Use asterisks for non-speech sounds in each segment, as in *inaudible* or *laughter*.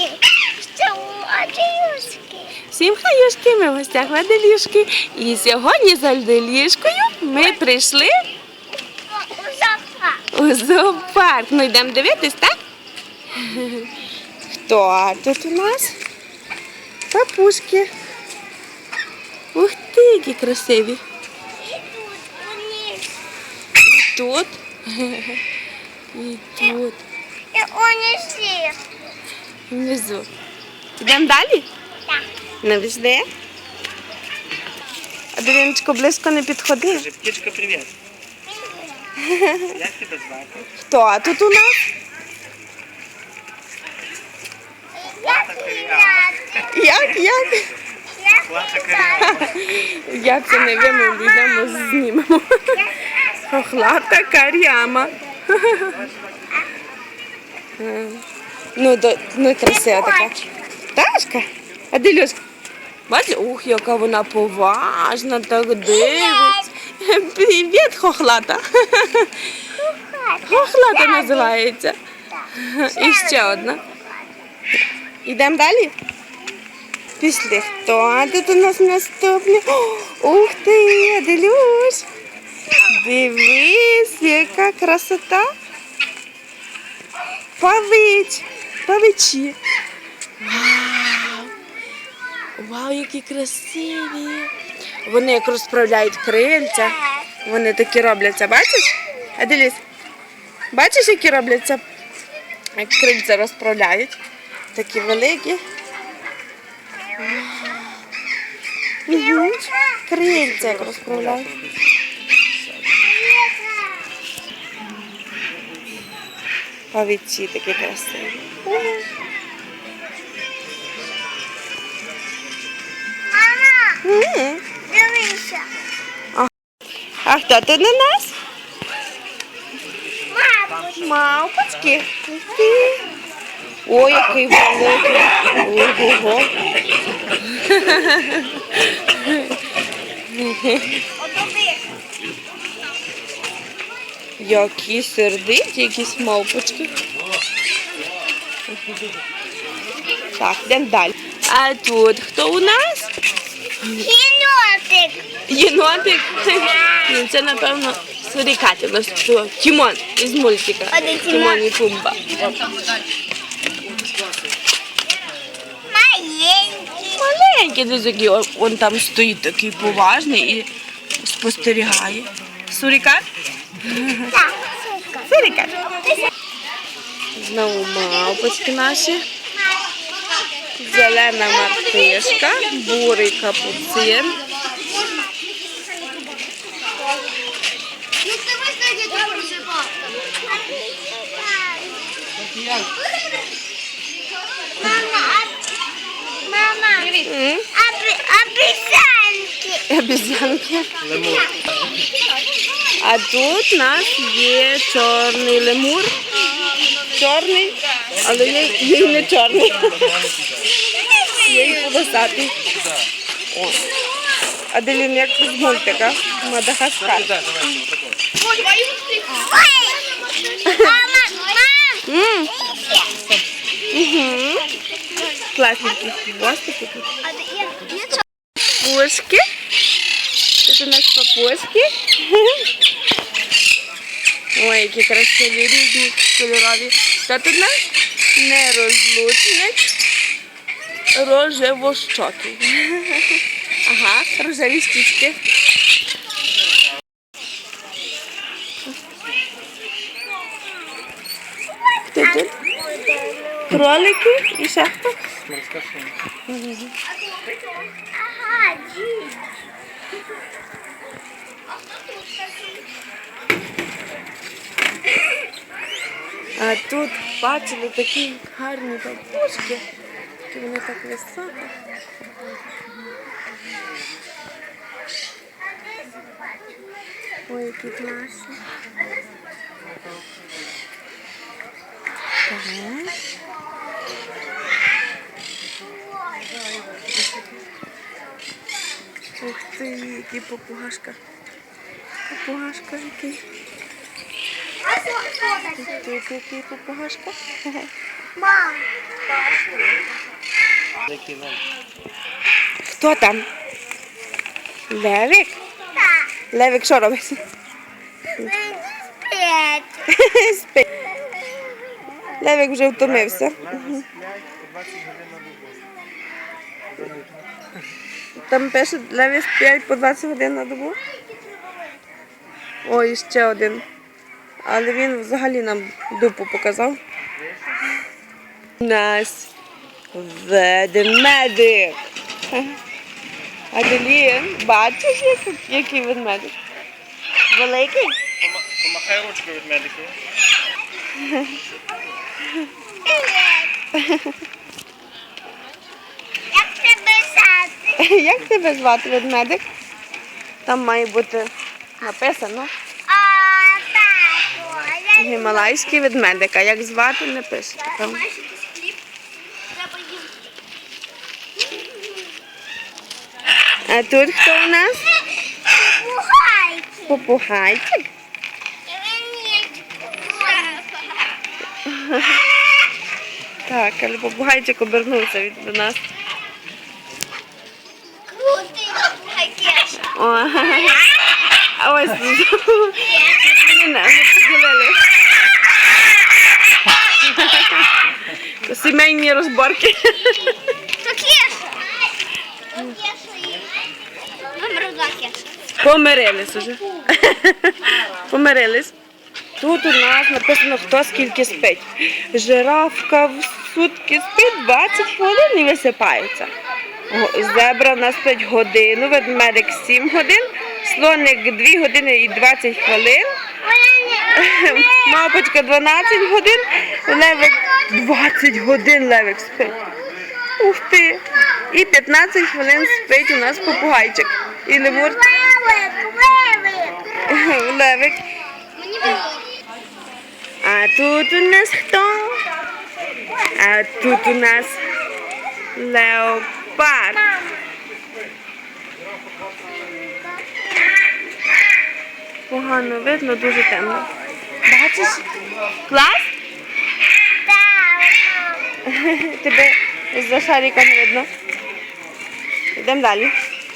хаюшки. Хаюшки. Всім хаюшки, ми в гостях в Аделішки. І сьогодні з Аделішкою ми прийшли Запах. у зоопарк. Ну йдемо дивитись, так? Хто тут у нас? Папушки. Ух ти, які красиві. І тут вони. Тут. І тут. *laughs* І вони всі. Внизу. Йдемо далі? Так. Не везде. Аделіночко, близько не підходи. Скажи, птичка, привіт. Як тебе звати? Хто тут у нас? Як? Як? Я це не вимовлю, йдемо знімемо. Хохлата каряма. Ну, до, ну красива така. Ташка? Аделюш, бачиш, ух, яка вона поважна, так дивиться. Привіт, хохлата. Хохлата називається. І ще одна. Йдемо далі? Пішли. Хто тут у нас наступний? Ух ти, Аделюш. Дивись, яка красота. Павич. Павичі. Вау. Вау, які красиві. Вони як розправляють крильця. Вони такі робляться, бачиш? Аделіс, бачиш, які робляться? Як крильця розправляють. Такі великі. Угу. Крильця як розправляють. Павіці такі красиві. М. дивися. А хто тут на нас? Мама, Мавпочки. Ой, який великий. Ого. *laughs* Які сердиті, якісь мавпочки. Так, йдемо далі. А тут хто у нас? Кінотик. Єнотик. Ну, це, напевно, сурікати. У нас? Тімон із мультика. Тімон? І Пумба. Маленький. Маленький десь який, он там стоїть такий поважний і спостерігає. Сурікат? Так. Сурікат. Знову мавпочки наші. Зелена мартишка, бурий капуцин. Мама, мама, обіцянки. Обізянки. Лемур. А тут у нас є чорний лемур. Чорний, але є, є й не чорний. Є й полосатий. Аделін, як з мультика Мадагаскар. Мама, Угу. Класненькі хвостики тут. Пушки. Тут у нас папушки. Ой, які красиві різні кольорові. Та тут нас нерозлучник. Рожевощокий. *laughs* Ага, рожеві штучки. Хто тут? Кролики і ще хто? Морська. Ага, дід. А хто тут бачили такі гарні бабушки. Які вони так високо. Ой, які класні. Так. Ух ти, який попугашка. Попугашка який. А що, що таке? Тут який попугашка. Мам. Хто там? Левик? Левик що робить? Левик вже втомився. Левис 5 по 20 годин на добу. Там пише Леві 5 по 20 годин на добу. Ой, ще один. Але він взагалі нам дупу показав. У нас ведмедик. Аделін, бачиш, який, ведмедик? Великий? Помахай ручкою від медиків. Як тебе сати? Як тебе звати ведмедик? Там має бути написано. Гімалайський ведмедик, а як звати не пише. Там. А тут хто у нас? Пугайки. Попугайчик. Так, але попугайчик обернувся від до нас. Крутий пугайкеш. О, *laughs* а ось *laughs* ми не ми поділили. Сімейні розборки. То кеша. Номер два кеша. Помирились уже. Помирились. Тут у нас написано, хто скільки спить. Жирафка в сутки спить 20 хвилин і висипається. Зебра в нас спить годину, ведмедик 7 годин, слоник 2 години і 20 хвилин, мавпочка 12 годин, левик 20 годин левик спить. Ух ти! І 15 хвилин спить у нас попугайчик. І лемур Левик, левик. *laughs* левик. А тут у нас хто? А тут у нас леопард. Погано видно, дуже темно. Бачиш? Клас? *laughs* Тебе за шарика видно. Йдемо далі.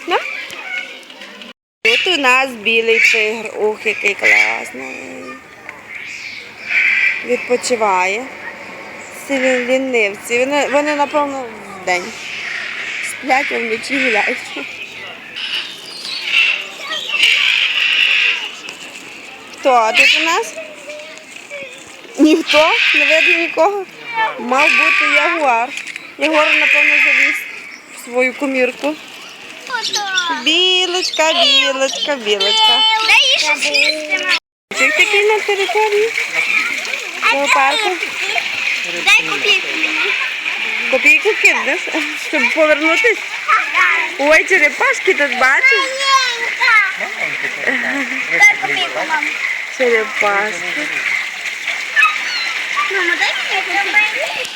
Да? Тут у нас білий тигр. Ух, який класний. Відпочиває. Сильні лінивці. Вони, вони напевно, вдень. Сплять, а вночі гуляють. Хто тут у нас? Ніхто? Не видно нікого? Мав бути ягуар. Ягуар, напевно, завіз в свою комірку. Білочка, білочка, білочка. Ти такий на території зоопарку. Дай копійку мені. Копійку кидеш, *laughs* щоб повернутись. Ой, черепашки тут бачиш? Дай копійку, мам. Черепашки. Мама, дай мені копійку.